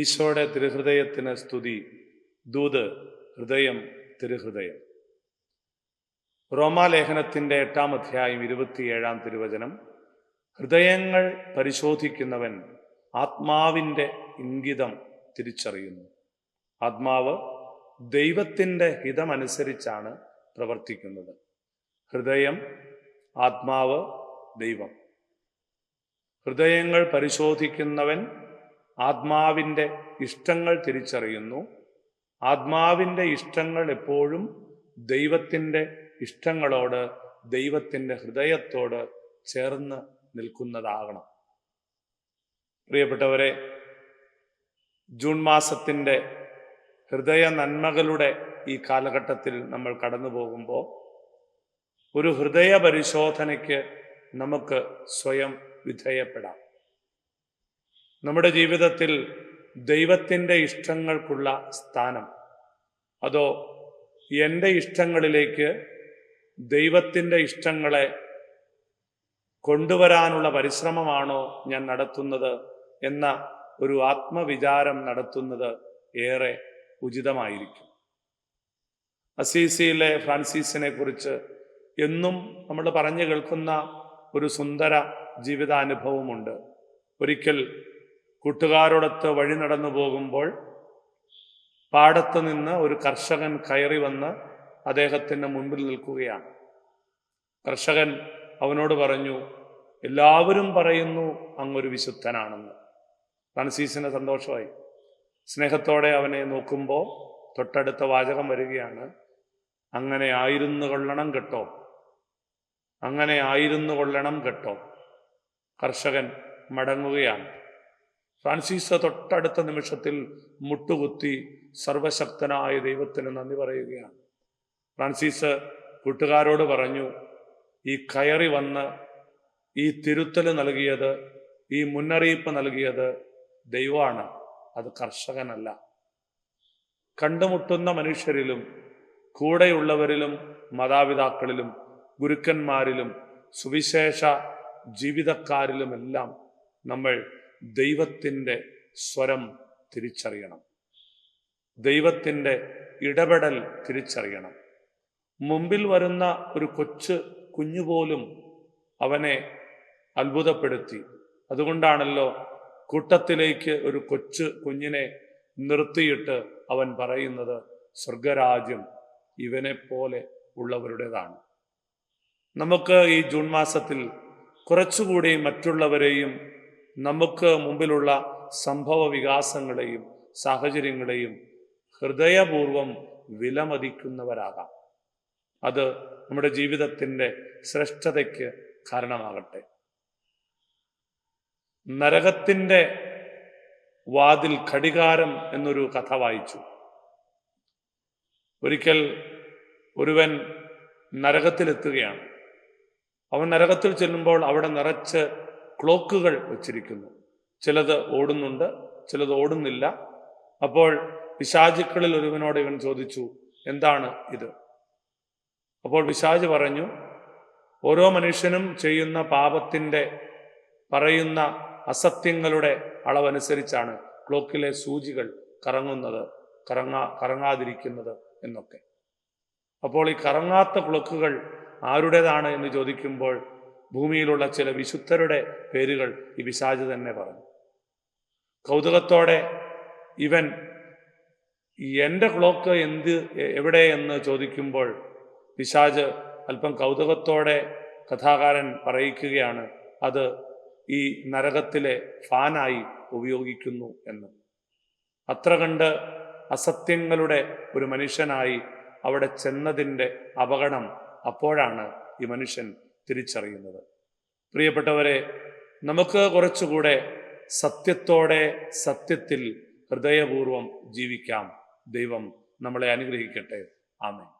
ഈശോയുടെ തിരുഹൃദയത്തിന് സ്തുതി. ദൂത് ഹൃദയം തിരുഹൃദയം. റോമാലേഖനത്തിന്റെ എട്ടാം അധ്യായം ഇരുപത്തിയേഴാം തിരുവചനം. ഹൃദയങ്ങൾ പരിശോധിക്കുന്നവൻ ആത്മാവിന്റെ ഇംഗിതം തിരിച്ചറിയുന്നു. ആത്മാവ് ദൈവത്തിന്റെ ഹിതമനുസരിച്ചാണ് പ്രവർത്തിക്കുന്നത്. ഹൃദയം ആത്മാവ് ദൈവം. ഹൃദയങ്ങൾ പരിശോധിക്കുന്നവൻ ആത്മാവിന്റെ ഇഷ്ടങ്ങൾ തിരിച്ചറിയുന്നു. ആത്മാവിന്റെ ഇഷ്ടങ്ങൾ എപ്പോഴും ദൈവത്തിന്റെ ഇഷ്ടങ്ങളോട് ദൈവത്തിന്റെ ഹൃദയത്തോട് ചേർന്ന് നിൽക്കുന്നതാകണം. പ്രിയപ്പെട്ടവരെ ജൂൺ മാസത്തിന്റെ ഹൃദയ നന്മകളുടെ ഈ കാലഘട്ടത്തിൽ നമ്മൾ കടന്നു പോകുമ്പോൾ ഒരു ഹൃദയ പരിശോധനയ്ക്ക് നമുക്ക് സ്വയം വിധേയപ്പെടാം. നമ്മുടെ ജീവിതത്തിൽ ദൈവത്തിന്റെ ഇഷ്ടങ്ങൾക്കുള്ള സ്ഥാനം. അതോ എന്റെ ഇഷ്ടങ്ങളിലേക്ക് ദൈവത്തിന്റെ ഇഷ്ടങ്ങളെ കൊണ്ടുവരാനുള്ള പരിശ്രമമാണോ ഞാൻ നടത്തുന്നത് എന്ന ഒരു ആത്മവിചാരം നടത്തുന്നത് ഏറെ ഉചിതമായിരിക്കും. അസീസിയിലെ ഫ്രാൻസിസിനെ കുറിച്ച് എന്നും നമ്മൾ പറഞ്ഞു കേൾക്കുന്ന ഒരു സുന്ദര ജീവിതാനുഭവമുണ്ട്. ഒരിക്കൽ കൂട്ടുകാരോടൊത്ത് വഴി നടന്നു പോകുമ്പോൾ പാടത്ത് നിന്ന് ഒരു കർഷകൻ കയറി വന്ന് അദ്ദേഹത്തിന്റെ മുൻപിൽ നിൽക്കുകയാണ്. കർഷകൻ അവനോട് പറഞ്ഞു എല്ലാവരും പറയുന്നു അങ്ങൊരു വിശുദ്ധനാണെന്ന്. ഫ്രാൻസീസിന് സന്തോഷമായി. സ്നേഹത്തോടെ അവനെ നോക്കുമ്പോൾ തൊട്ടടുത്ത വാചകം വരികയാണ് അങ്ങനെ ആയിരുന്നു കൊള്ളണം കേട്ടോ. അങ്ങനെ ആയിരുന്നു കൊള്ളണം കേട്ടോ. കർഷകൻ മടങ്ങുകയാണ്. ഫ്രാൻസിസ് തൊട്ടടുത്ത നിമിഷത്തിൽ മുട്ടുകുത്തി സർവശക്തനായ ദൈവത്തിന് നന്ദി പറയുകയാണ്. ഫ്രാൻസിസ് കൂട്ടുകാരോട് പറഞ്ഞു ഈ കയറി വന്ന് ഈ തിരുത്തൽ നൽകിയത് ഈ മുന്നറിയിപ്പ് നൽകിയത് ദൈവമാണ് അത് കർഷകനല്ല. കണ്ടുമുട്ടുന്ന മനുഷ്യരിലും കൂടെയുള്ളവരിലും മാതാപിതാക്കളിലും ഗുരുക്കന്മാരിലും സുവിശേഷ ജീവിതക്കാരിലുമെല്ലാം നമ്മൾ ദൈവത്തിന്റെ സ്വരം തിരിച്ചറിയണം. ദൈവത്തിന്റെ ഇടപെടൽ തിരിച്ചറിയണം. മുമ്പിൽ വരുന്ന ഒരു കൊച്ചു കുഞ്ഞുപോലും അവനെ അത്ഭുതപ്പെടുത്തി. അതുകൊണ്ടാണല്ലോ കൂട്ടത്തിലേക്ക് ഒരു കൊച്ചു കുഞ്ഞിനെ നിർത്തിയിട്ട് അവൻ പറയുന്നത് സ്വർഗരാജ്യം ഇവനെ പോലെ ഉള്ളവരുടേതാണ്. നമുക്ക് ഈ ജൂൺ മാസത്തിൽ കുറച്ചുകൂടി മറ്റുള്ളവരെയും നമുക്ക് മുമ്പിലുള്ള സംഭവ വികാസങ്ങളെയും സാഹചര്യങ്ങളെയും ഹൃദയപൂർവം വിലമതിക്കുന്നവരാകാം. അത് നമ്മുടെ ജീവിതത്തിന്റെ ശ്രേഷ്ഠതയ്ക്ക് കാരണമാകട്ടെ. നരകത്തിന്റെ വാതിൽ ഘടികാരം എന്നൊരു കഥ വായിച്ചു. ഒരിക്കൽ ഒരുവൻ നരകത്തിലെത്തുകയാണ്. അവൻ നരകത്തിൽ ചെല്ലുമ്പോൾ അവിടെ നിറച്ച് ക്ലോക്കുകൾ വച്ചിരിക്കുന്നു. ചിലത് ഓടുന്നുണ്ട് ചിലത് ഓടുന്നില്ല. അപ്പോൾ പിശാചുക്കളിൽ ഒരുവനോട് ഇവൻ ചോദിച്ചു എന്താണ് ഇത്? അപ്പോൾ പിശാജ് പറഞ്ഞു ഓരോ മനുഷ്യനും ചെയ്യുന്ന പാപത്തിന്റെ പറയുന്ന അസത്യങ്ങളുടെ അളവനുസരിച്ചാണ് ക്ലോക്കിലെ സൂചികൾ കറങ്ങുന്നത് കറങ്ങാ കറങ്ങാതിരിക്കുന്നത് എന്നൊക്കെ. അപ്പോൾ ഈ കറങ്ങാത്ത ക്ലോക്കുകൾ ആരുടേതാണ് എന്ന് ചോദിക്കുമ്പോൾ ഭൂമിയിലുള്ള ചില വിശുദ്ധരുടെ പേരുകൾ ഈ പിശാജ് തന്നെ പറഞ്ഞു. കൗതുകത്തോടെ ഇവൻ എന്റെ ക്ലോക്ക് എന്ത് എവിടെ എന്ന് ചോദിക്കുമ്പോൾ പിശാജ് അല്പം കൗതുകത്തോടെ കഥാകാരൻ പറയിക്കുകയാണ് അത് ഈ നരകത്തിലെ ഫാനായി ഉപയോഗിക്കുന്നു എന്ന്. അത്ര കണ്ട് അസത്യങ്ങളുടെ ഒരു മനുഷ്യനായി അവിടെ ചെന്നതിന്റെ അപകടം അപ്പോഴാണ് ഈ മനുഷ്യൻ തിരിച്ചറിയുന്നത്. പ്രിയപ്പെട്ടവരെ നമുക്ക് കുറച്ചുകൂടെ സത്യത്തോടെ സത്യത്തിൽ ഹൃദയപൂർവം ജീവിക്കാം. ദൈവം നമ്മളെ അനുഗ്രഹിക്കട്ടെ. ആമേൻ.